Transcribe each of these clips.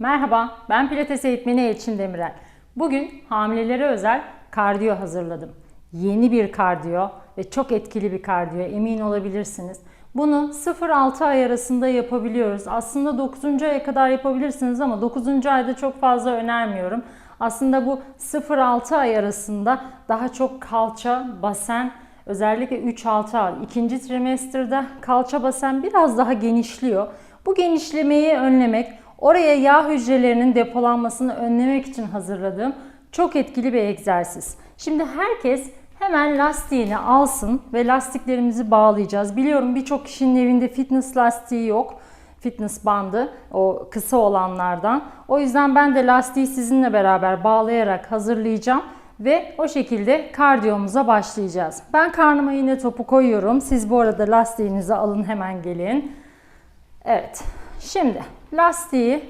Merhaba, ben Pilates eğitmeni Elçin Demirel. Bugün hamilelere özel kardiyo hazırladım. Yeni bir kardiyo ve çok etkili bir kardiyo emin olabilirsiniz. Bunu 0-6 ay arasında yapabiliyoruz. Aslında 9. aya kadar yapabilirsiniz ama 9. ayda çok fazla önermiyorum. Aslında bu 0-6 ay arasında daha çok kalça, basen, özellikle 3-6 ay, ikinci trimesterde kalça basen biraz daha genişliyor. Bu genişlemeyi önlemek, oraya yağ hücrelerinin depolanmasını önlemek için hazırladığım çok etkili bir egzersiz. Şimdi herkes hemen lastiğini alsın ve lastiklerimizi bağlayacağız. Biliyorum birçok kişinin evinde fitness lastiği yok. Fitness bandı o kısa olanlardan. O yüzden ben de lastiği sizinle beraber bağlayarak hazırlayacağım ve o şekilde kardiyomuza başlayacağız. Ben karnıma yine topu koyuyorum. Siz bu arada lastiğinizi alın hemen gelin. Evet. Şimdi lastiği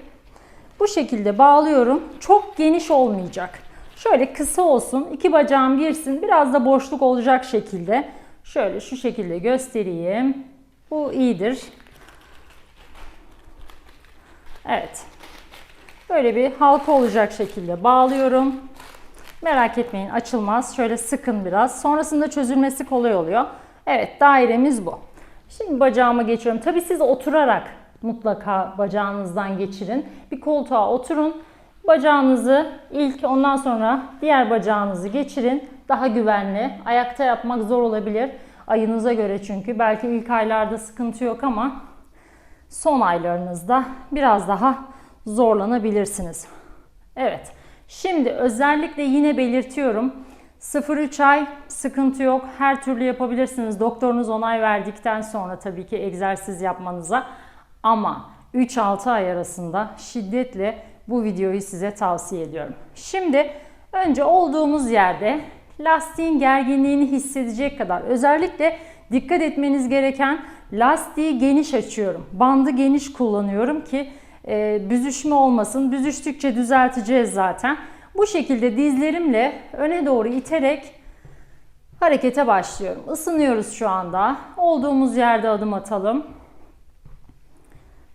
bu şekilde bağlıyorum. Çok geniş olmayacak. Şöyle kısa olsun. iki bacağım girsin. Biraz da boşluk olacak şekilde. Şöyle şu şekilde göstereyim. Bu iyidir. Evet. Böyle bir halka olacak şekilde bağlıyorum. Merak etmeyin açılmaz. Şöyle sıkın biraz. Sonrasında çözülmesi kolay oluyor. Evet dairemiz bu. Şimdi bacağıma geçiyorum. Tabii siz oturarak mutlaka bacağınızdan geçirin. Bir koltuğa oturun. Bacağınızı ilk ondan sonra diğer bacağınızı geçirin. Daha güvenli. Ayakta yapmak zor olabilir. Ayınıza göre çünkü. Belki ilk aylarda sıkıntı yok ama son aylarınızda biraz daha zorlanabilirsiniz. Evet. Şimdi özellikle yine belirtiyorum. 0-3 ay sıkıntı yok. Her türlü yapabilirsiniz. Doktorunuz onay verdikten sonra tabii ki egzersiz yapmanıza. Ama 3-6 ay arasında şiddetle bu videoyu size tavsiye ediyorum. Şimdi önce olduğumuz yerde lastiğin gerginliğini hissedecek kadar özellikle dikkat etmeniz gereken lastiği geniş açıyorum. Bandı geniş kullanıyorum ki e, büzüşme olmasın. Büzüştükçe düzelteceğiz zaten. Bu şekilde dizlerimle öne doğru iterek harekete başlıyorum. Isınıyoruz şu anda. Olduğumuz yerde adım atalım.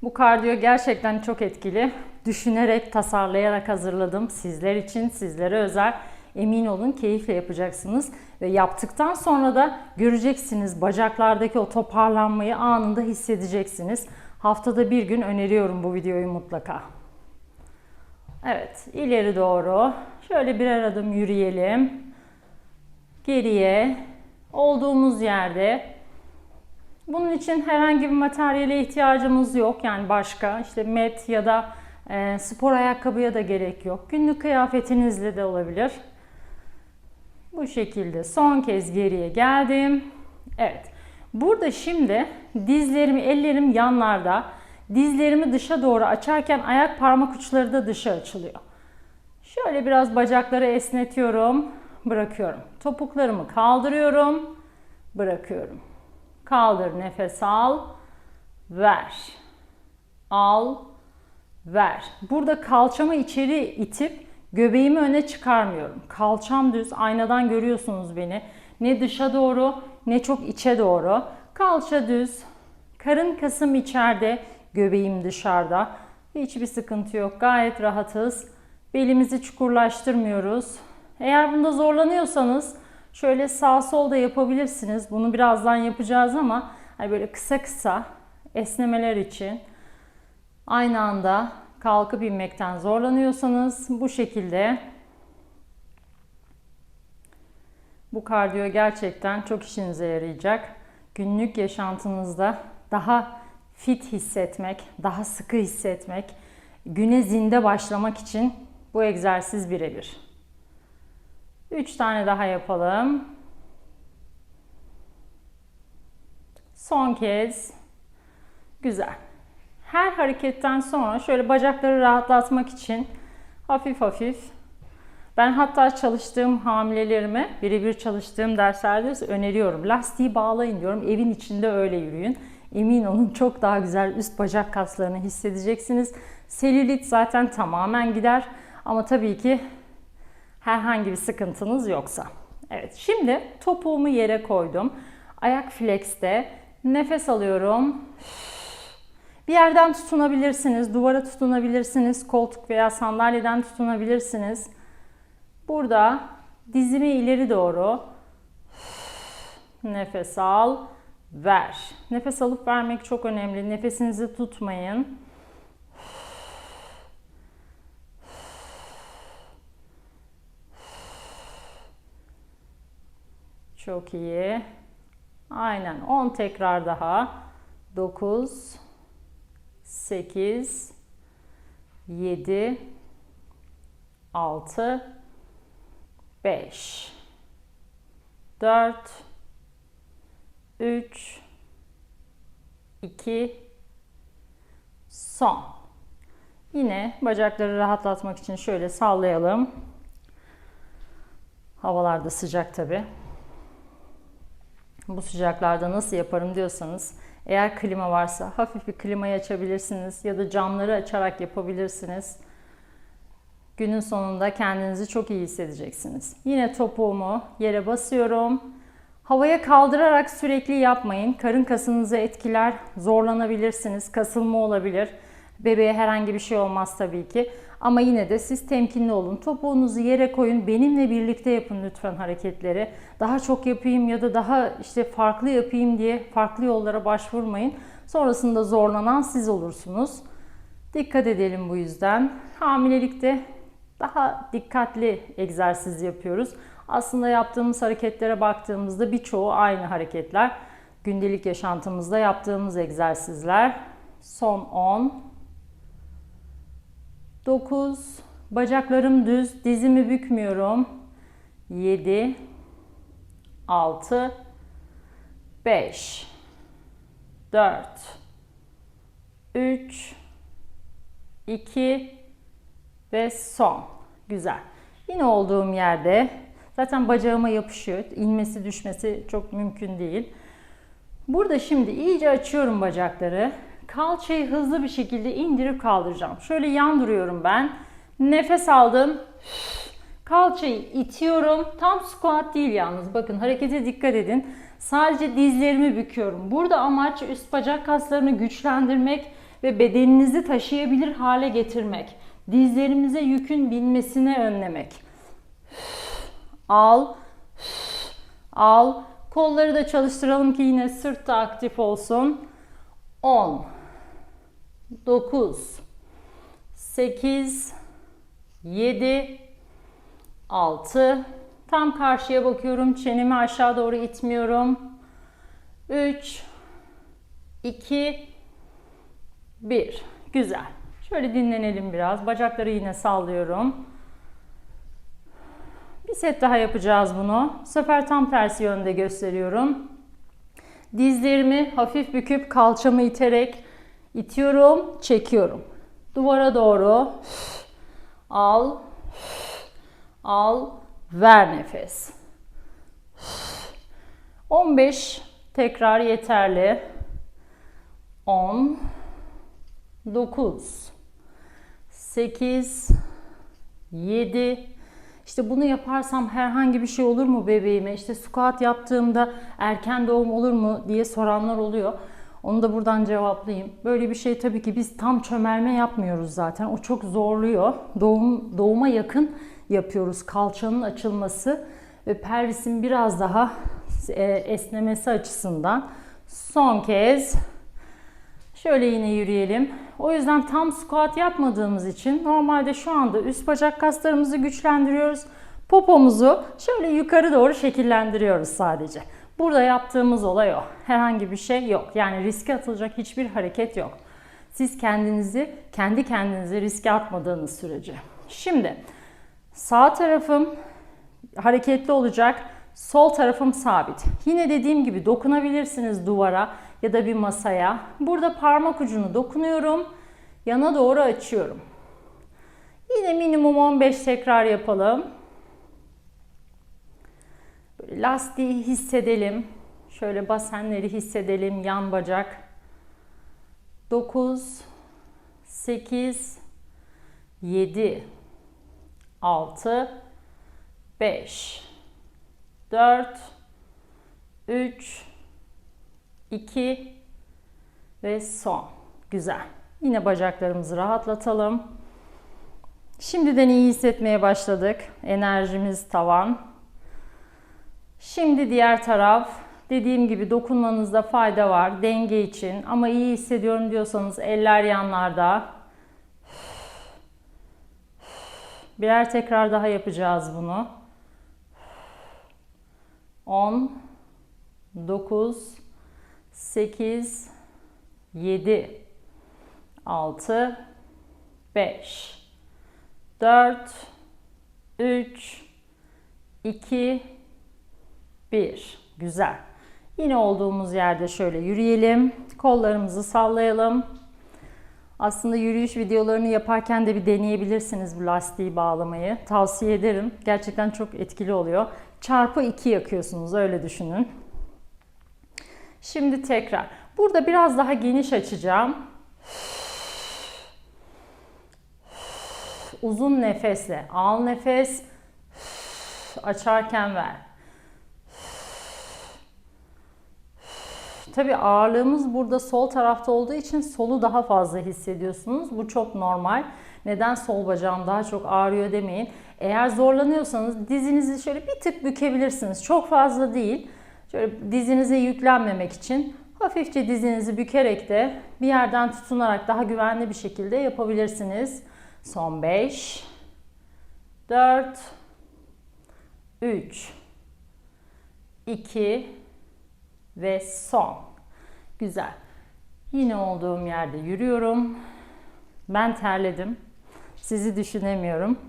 Bu kardiyo gerçekten çok etkili. Düşünerek, tasarlayarak hazırladım. Sizler için, sizlere özel. Emin olun keyifle yapacaksınız. Ve yaptıktan sonra da göreceksiniz bacaklardaki o toparlanmayı anında hissedeceksiniz. Haftada bir gün öneriyorum bu videoyu mutlaka. Evet, ileri doğru. Şöyle birer adım yürüyelim. Geriye, olduğumuz yerde. Bunun için herhangi bir materyale ihtiyacımız yok. Yani başka işte met ya da e, spor ayakkabıya da gerek yok. Günlük kıyafetinizle de olabilir. Bu şekilde son kez geriye geldim. Evet. Burada şimdi dizlerimi, ellerim yanlarda. Dizlerimi dışa doğru açarken ayak parmak uçları da dışa açılıyor. Şöyle biraz bacakları esnetiyorum, bırakıyorum. Topuklarımı kaldırıyorum, bırakıyorum. Kaldır, nefes al, ver. Al, ver. Burada kalçamı içeri itip göbeğimi öne çıkarmıyorum. Kalçam düz, aynadan görüyorsunuz beni. Ne dışa doğru ne çok içe doğru. Kalça düz, karın kasım içeride, göbeğim dışarıda. Hiçbir sıkıntı yok. Gayet rahatız. Belimizi çukurlaştırmıyoruz. Eğer bunda zorlanıyorsanız şöyle sağ sol da yapabilirsiniz. Bunu birazdan yapacağız ama hani böyle kısa kısa esnemeler için aynı anda kalkıp inmekten zorlanıyorsanız bu şekilde bu kardiyo gerçekten çok işinize yarayacak. Günlük yaşantınızda daha fit hissetmek, daha sıkı hissetmek, güne zinde başlamak için bu egzersiz birebir. 3 tane daha yapalım. Son kez. Güzel. Her hareketten sonra şöyle bacakları rahatlatmak için hafif hafif ben hatta çalıştığım hamilelerime birebir çalıştığım derslerde öneriyorum. Lastiği bağlayın diyorum. Evin içinde öyle yürüyün. Emin olun çok daha güzel üst bacak kaslarını hissedeceksiniz. Selülit zaten tamamen gider. Ama tabii ki herhangi bir sıkıntınız yoksa. Evet şimdi topuğumu yere koydum. Ayak flexte nefes alıyorum Bir yerden tutunabilirsiniz, duvara tutunabilirsiniz, koltuk veya sandalyeden tutunabilirsiniz. Burada dizimi ileri doğru nefes al, ver. Nefes alıp vermek çok önemli. Nefesinizi tutmayın. Çok iyi. Aynen 10 tekrar daha. 9 8 7 6 5 4 3 2 son. Yine bacakları rahatlatmak için şöyle sallayalım. Havalar da sıcak tabi. Bu sıcaklarda nasıl yaparım diyorsanız eğer klima varsa hafif bir klimayı açabilirsiniz ya da camları açarak yapabilirsiniz. Günün sonunda kendinizi çok iyi hissedeceksiniz. Yine topuğumu yere basıyorum. Havaya kaldırarak sürekli yapmayın. Karın kasınızı etkiler, zorlanabilirsiniz, kasılma olabilir. Bebeğe herhangi bir şey olmaz tabii ki. Ama yine de siz temkinli olun. Topuğunuzu yere koyun. Benimle birlikte yapın lütfen hareketleri. Daha çok yapayım ya da daha işte farklı yapayım diye farklı yollara başvurmayın. Sonrasında zorlanan siz olursunuz. Dikkat edelim bu yüzden. Hamilelikte daha dikkatli egzersiz yapıyoruz. Aslında yaptığımız hareketlere baktığımızda birçoğu aynı hareketler. Gündelik yaşantımızda yaptığımız egzersizler. Son 10 9 Bacaklarım düz, dizimi bükmüyorum. 7 6 5 4 3 2 ve son. Güzel. Yine olduğum yerde zaten bacağıma yapışıyor. İnmesi düşmesi çok mümkün değil. Burada şimdi iyice açıyorum bacakları. Kalçayı hızlı bir şekilde indirip kaldıracağım. Şöyle yan duruyorum ben. Nefes aldım. Kalçayı itiyorum. Tam squat değil yalnız. Bakın harekete dikkat edin. Sadece dizlerimi büküyorum. Burada amaç üst bacak kaslarını güçlendirmek ve bedeninizi taşıyabilir hale getirmek. Dizlerimize yükün binmesini önlemek. Al. Al. Kolları da çalıştıralım ki yine sırt da aktif olsun. 10 9 8 7 6 Tam karşıya bakıyorum. Çenemi aşağı doğru itmiyorum. 3 2 1 Güzel. Şöyle dinlenelim biraz. Bacakları yine sallıyorum. Bir set daha yapacağız bunu. Bu sefer tam tersi yönde gösteriyorum. Dizlerimi hafif büküp kalçamı iterek itiyorum, çekiyorum. Duvara doğru al, al, ver nefes. 15 tekrar yeterli. 10 9 8 7 işte bunu yaparsam herhangi bir şey olur mu bebeğime? İşte squat yaptığımda erken doğum olur mu diye soranlar oluyor. Onu da buradan cevaplayayım. Böyle bir şey tabii ki biz tam çömelme yapmıyoruz zaten. O çok zorluyor. Doğum doğuma yakın yapıyoruz. Kalçanın açılması ve pelvisin biraz daha e, esnemesi açısından. Son kez şöyle yine yürüyelim. O yüzden tam squat yapmadığımız için normalde şu anda üst bacak kaslarımızı güçlendiriyoruz. Popomuzu şöyle yukarı doğru şekillendiriyoruz sadece. Burada yaptığımız olay o. Herhangi bir şey yok. Yani riske atılacak hiçbir hareket yok. Siz kendinizi, kendi kendinizi riske atmadığınız sürece. Şimdi sağ tarafım hareketli olacak. Sol tarafım sabit. Yine dediğim gibi dokunabilirsiniz duvara ya da bir masaya. Burada parmak ucunu dokunuyorum. Yana doğru açıyorum. Yine minimum 15 tekrar yapalım. Lastiği hissedelim. Şöyle basenleri hissedelim. Yan bacak. 9 8 7 6 5 4 3 2 ve son. Güzel. Yine bacaklarımızı rahatlatalım. Şimdiden iyi hissetmeye başladık. Enerjimiz tavan. Şimdi diğer taraf. Dediğim gibi dokunmanızda fayda var denge için ama iyi hissediyorum diyorsanız eller yanlarda. Birer tekrar daha yapacağız bunu. 10 9 8 7 6 5 4 3 2 1 Güzel. Yine olduğumuz yerde şöyle yürüyelim. Kollarımızı sallayalım. Aslında yürüyüş videolarını yaparken de bir deneyebilirsiniz bu lastiği bağlamayı. Tavsiye ederim. Gerçekten çok etkili oluyor. Çarpı 2 yakıyorsunuz öyle düşünün. Şimdi tekrar. Burada biraz daha geniş açacağım. Uzun nefesle. Al nefes. Açarken ver. Tabii ağırlığımız burada sol tarafta olduğu için solu daha fazla hissediyorsunuz. Bu çok normal. Neden sol bacağım daha çok ağrıyor demeyin. Eğer zorlanıyorsanız dizinizi şöyle bir tık bükebilirsiniz. Çok fazla değil. Şöyle dizinize yüklenmemek için hafifçe dizinizi bükerek de bir yerden tutunarak daha güvenli bir şekilde yapabilirsiniz. Son 5 4 3 2 ve son. Güzel. Yine olduğum yerde yürüyorum. Ben terledim. Sizi düşünemiyorum.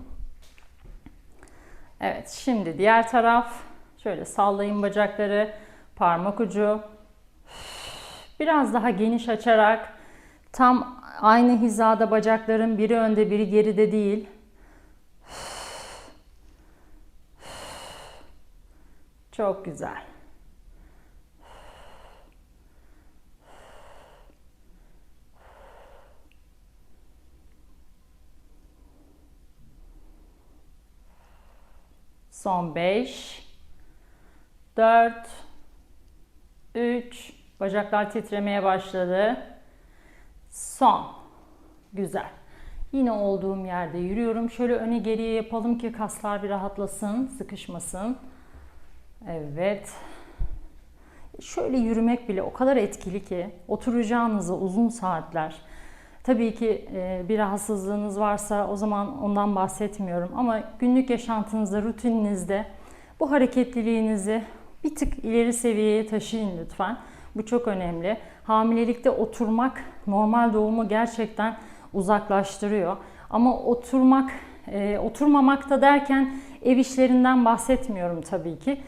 Evet, şimdi diğer taraf. Şöyle sallayın bacakları, parmak ucu. Biraz daha geniş açarak tam aynı hizada bacakların biri önde biri geride değil. Çok güzel. Son 5 4 3 Bacaklar titremeye başladı. Son. Güzel. Yine olduğum yerde yürüyorum. Şöyle öne geriye yapalım ki kaslar bir rahatlasın, sıkışmasın. Evet. Şöyle yürümek bile o kadar etkili ki oturacağınızı uzun saatler. Tabii ki e, bir rahatsızlığınız varsa o zaman ondan bahsetmiyorum ama günlük yaşantınızda, rutininizde bu hareketliliğinizi bir tık ileri seviyeye taşıyın lütfen. Bu çok önemli. Hamilelikte oturmak normal doğumu gerçekten uzaklaştırıyor. Ama oturmak, e, oturmamakta derken ev işlerinden bahsetmiyorum tabii ki.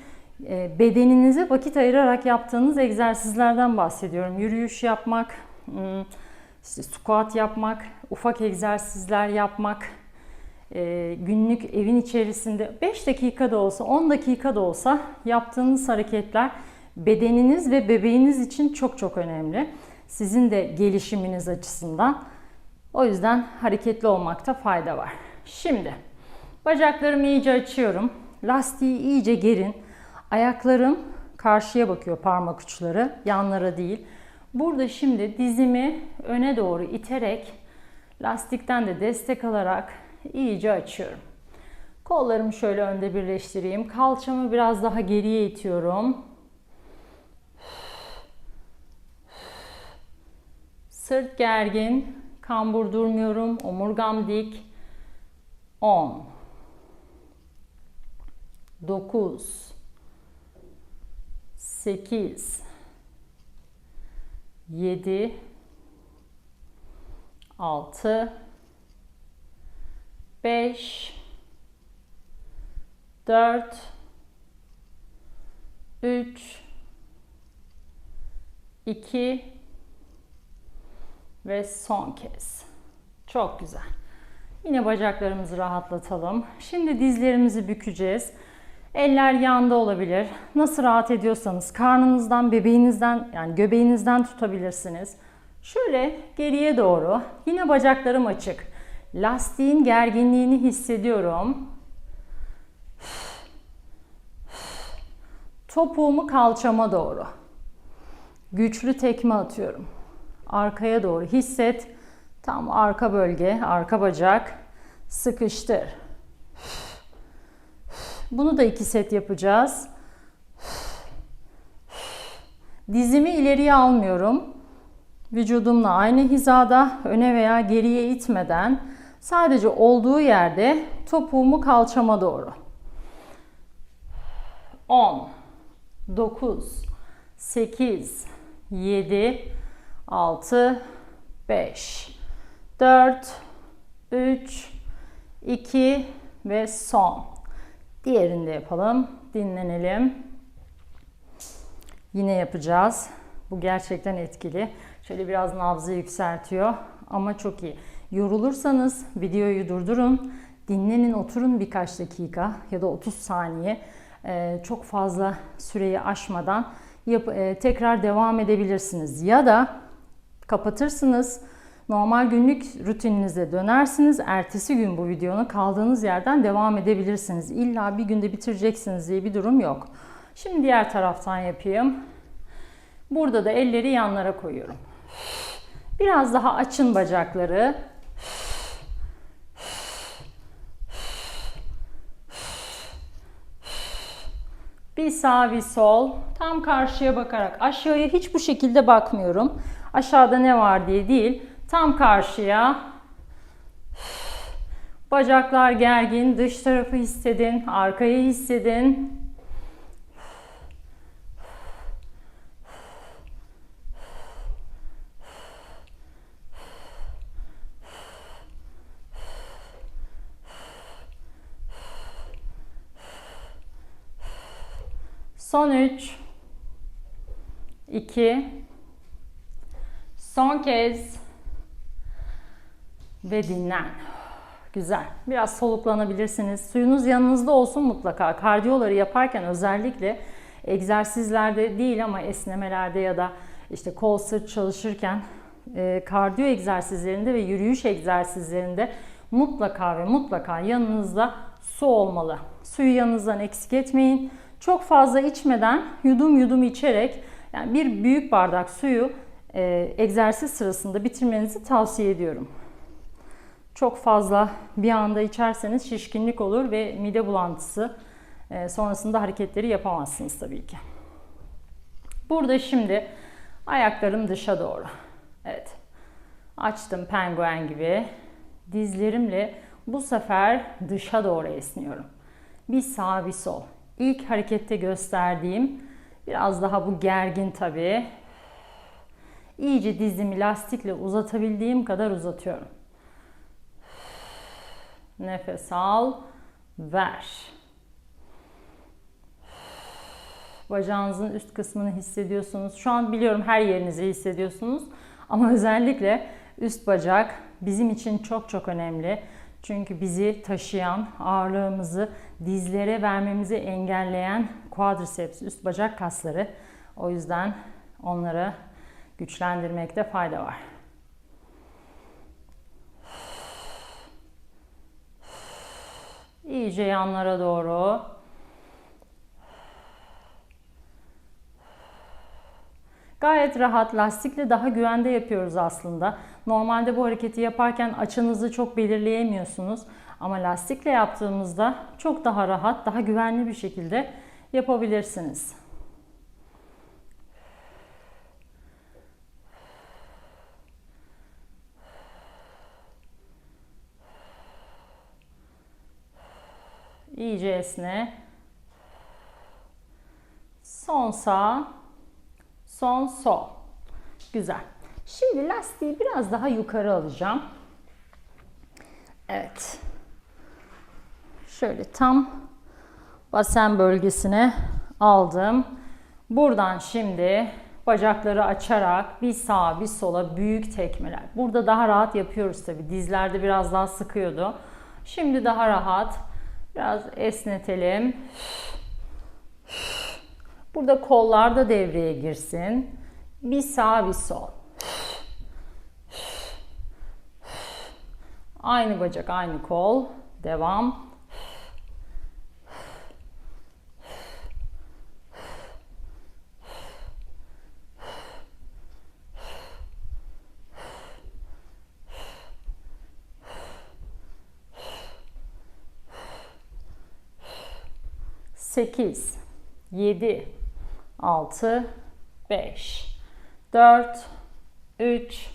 E, bedeninize vakit ayırarak yaptığınız egzersizlerden bahsediyorum. Yürüyüş yapmak, işte squat yapmak, ufak egzersizler yapmak, e, günlük evin içerisinde 5 dakika da olsa, 10 dakika da olsa yaptığınız hareketler bedeniniz ve bebeğiniz için çok çok önemli. Sizin de gelişiminiz açısından. O yüzden hareketli olmakta fayda var. Şimdi bacaklarımı iyice açıyorum. Lastiği iyice gerin. Ayaklarım karşıya bakıyor parmak uçları, yanlara değil. Burada şimdi dizimi öne doğru iterek lastikten de destek alarak iyice açıyorum. Kollarımı şöyle önde birleştireyim. Kalçamı biraz daha geriye itiyorum. Sırt gergin, kambur durmuyorum, omurgam dik. 10 9 8 7 6 5 4 3 2 ve son kez. Çok güzel. Yine bacaklarımızı rahatlatalım. Şimdi dizlerimizi bükeceğiz. Eller yanda olabilir. Nasıl rahat ediyorsanız karnınızdan, bebeğinizden yani göbeğinizden tutabilirsiniz. Şöyle geriye doğru. Yine bacaklarım açık. Lastiğin gerginliğini hissediyorum. Topuğumu kalçama doğru. Güçlü tekme atıyorum. arkaya doğru hisset. Tam arka bölge, arka bacak. Sıkıştır. Bunu da iki set yapacağız. Dizimi ileriye almıyorum. Vücudumla aynı hizada, öne veya geriye itmeden sadece olduğu yerde topuğumu kalçama doğru. 10 9 8 7 6 5 4 3 2 ve son. Diğerini de yapalım. Dinlenelim. Yine yapacağız. Bu gerçekten etkili. Şöyle biraz nabzı yükseltiyor ama çok iyi. Yorulursanız videoyu durdurun. Dinlenin, oturun birkaç dakika ya da 30 saniye. Ee, çok fazla süreyi aşmadan yap, e, tekrar devam edebilirsiniz. Ya da kapatırsınız. Normal günlük rutininize dönersiniz. Ertesi gün bu videonun kaldığınız yerden devam edebilirsiniz. İlla bir günde bitireceksiniz diye bir durum yok. Şimdi diğer taraftan yapayım. Burada da elleri yanlara koyuyorum. Biraz daha açın bacakları. Bir sağ bir sol. Tam karşıya bakarak. Aşağıya hiç bu şekilde bakmıyorum. Aşağıda ne var diye değil. Tam karşıya. Bacaklar gergin. Dış tarafı hissedin. Arkayı hissedin. Son 3 2 Son kez ve dinlen. Güzel. Biraz soluklanabilirsiniz. Suyunuz yanınızda olsun mutlaka. Kardiyoları yaparken özellikle egzersizlerde değil ama esnemelerde ya da işte kol sırt çalışırken e, kardiyo egzersizlerinde ve yürüyüş egzersizlerinde mutlaka ve mutlaka yanınızda su olmalı. Suyu yanınızdan eksik etmeyin. Çok fazla içmeden yudum yudum içerek yani bir büyük bardak suyu e, egzersiz sırasında bitirmenizi tavsiye ediyorum. Çok fazla bir anda içerseniz şişkinlik olur ve mide bulantısı e, sonrasında hareketleri yapamazsınız tabii ki. Burada şimdi ayaklarım dışa doğru. Evet. Açtım penguen gibi. Dizlerimle bu sefer dışa doğru esniyorum. Bir sağ bir sol. İlk harekette gösterdiğim biraz daha bu gergin tabii. İyice dizimi lastikle uzatabildiğim kadar uzatıyorum. Nefes al, ver. Bacağınızın üst kısmını hissediyorsunuz. Şu an biliyorum her yerinizi hissediyorsunuz. Ama özellikle üst bacak bizim için çok çok önemli. Çünkü bizi taşıyan, ağırlığımızı dizlere vermemizi engelleyen quadriceps, üst bacak kasları. O yüzden onları güçlendirmekte fayda var. İyice yanlara doğru. Gayet rahat, lastikle daha güvende yapıyoruz aslında. Normalde bu hareketi yaparken açınızı çok belirleyemiyorsunuz. Ama lastikle yaptığımızda çok daha rahat, daha güvenli bir şekilde yapabilirsiniz. İyice esne. Son sağ, son sol. Güzel. Şimdi lastiği biraz daha yukarı alacağım. Evet. Şöyle tam basen bölgesine aldım. Buradan şimdi bacakları açarak bir sağa bir sola büyük tekmeler. Burada daha rahat yapıyoruz tabi. Dizlerde biraz daha sıkıyordu. Şimdi daha rahat. Biraz esnetelim. Burada kollar da devreye girsin. Bir sağ bir sol. Aynı bacak, aynı kol. Devam. 8, 7, 6, 5, 4, 3,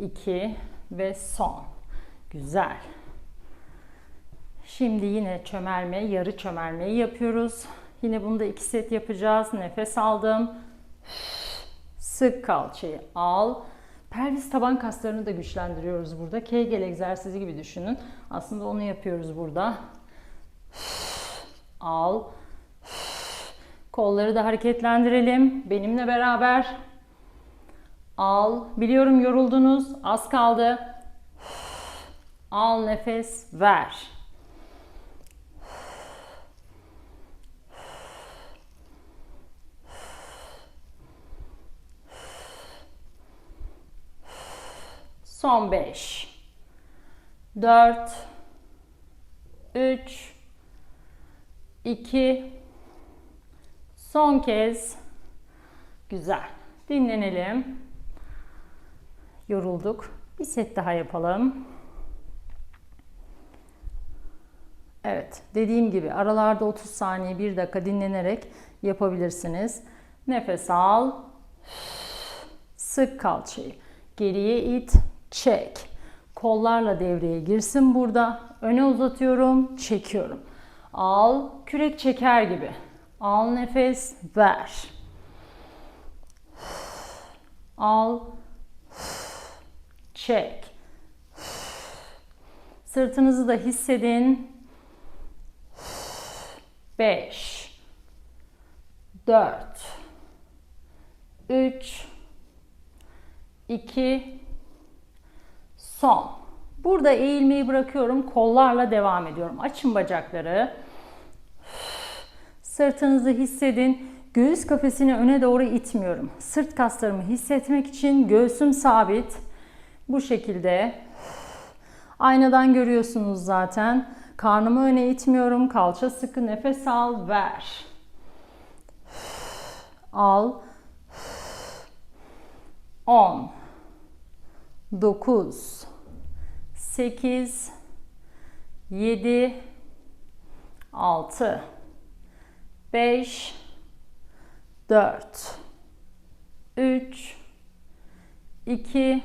2 ve son. Güzel. Şimdi yine çömelme, yarı çömelmeyi yapıyoruz. Yine bunu da iki set yapacağız. Nefes aldım. Sık kalçayı al. Pelvis taban kaslarını da güçlendiriyoruz burada. Kegel egzersizi gibi düşünün. Aslında onu yapıyoruz burada. Al. Kolları da hareketlendirelim. Benimle beraber. Al. Biliyorum yoruldunuz. Az kaldı. Al nefes ver. Son 5 4 3 2 Son kez. Güzel. Dinlenelim. Yorulduk. Bir set daha yapalım. Evet, dediğim gibi aralarda 30 saniye 1 dakika dinlenerek yapabilirsiniz. Nefes al. Sık kalçayı. Geriye it, çek. Kollarla devreye girsin burada. Öne uzatıyorum, çekiyorum. Al, kürek çeker gibi. Al nefes, ver. Al, çek. Sırtınızı da hissedin. 5 4 3 2 son. Burada eğilmeyi bırakıyorum. Kollarla devam ediyorum. Açın bacakları. Sırtınızı hissedin. Göğüs kafesini öne doğru itmiyorum. Sırt kaslarımı hissetmek için göğsüm sabit. Bu şekilde. Aynadan görüyorsunuz zaten. Karnımı öne itmiyorum. Kalça sıkı nefes al, ver. Al. 10 9 8 7 6 5 4 3 2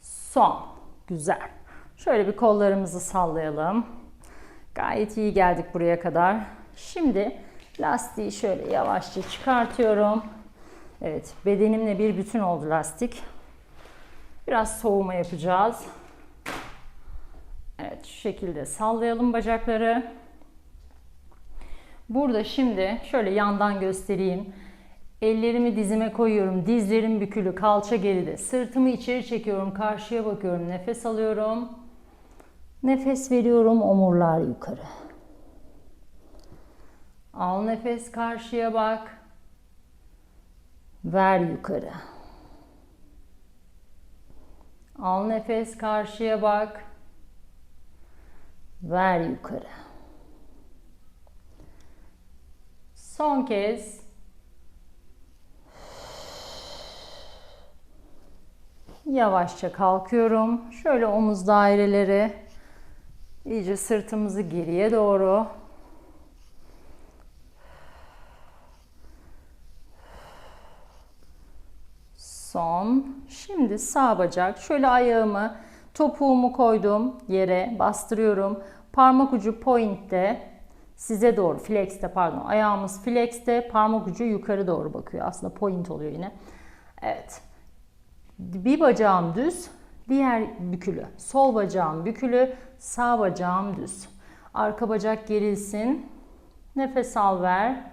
son. Güzel. Şöyle bir kollarımızı sallayalım. Gayet iyi geldik buraya kadar. Şimdi lastiği şöyle yavaşça çıkartıyorum. Evet, bedenimle bir bütün oldu lastik. Biraz soğuma yapacağız. Evet, şu şekilde sallayalım bacakları. Burada şimdi şöyle yandan göstereyim. Ellerimi dizime koyuyorum. Dizlerim bükülü, kalça geride. Sırtımı içeri çekiyorum, karşıya bakıyorum. Nefes alıyorum. Nefes veriyorum, omurlar yukarı. Al nefes karşıya bak. Ver yukarı. Al nefes karşıya bak. Ver yukarı. Son kez Yavaşça kalkıyorum. Şöyle omuz daireleri. İyice sırtımızı geriye doğru. Son. Şimdi sağ bacak. Şöyle ayağımı, topuğumu koydum yere, bastırıyorum. Parmak ucu pointte size doğru, flex'te pardon. Ayağımız flex'te, parmak ucu yukarı doğru bakıyor. Aslında point oluyor yine. Evet. Bir bacağım düz, diğer bükülü. Sol bacağım bükülü, sağ bacağım düz. Arka bacak gerilsin. Nefes al ver.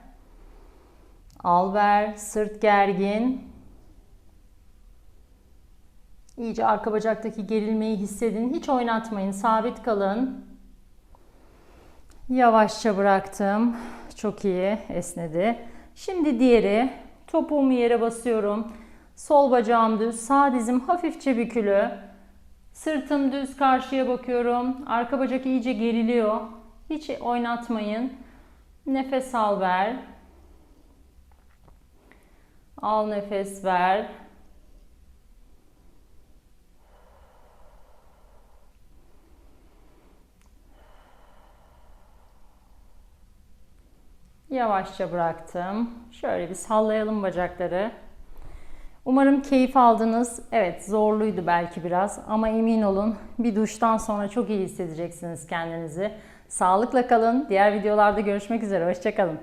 Al ver. Sırt gergin. İyice arka bacaktaki gerilmeyi hissedin. Hiç oynatmayın. Sabit kalın. Yavaşça bıraktım. Çok iyi esnedi. Şimdi diğeri. Topuğumu yere basıyorum. Sol bacağım düz, sağ dizim hafifçe bükülü. Sırtım düz karşıya bakıyorum. Arka bacak iyice geriliyor. Hiç oynatmayın. Nefes al ver. Al nefes ver. Yavaşça bıraktım. Şöyle bir sallayalım bacakları. Umarım keyif aldınız. Evet zorluydu belki biraz ama emin olun bir duştan sonra çok iyi hissedeceksiniz kendinizi. Sağlıkla kalın. Diğer videolarda görüşmek üzere. Hoşçakalın.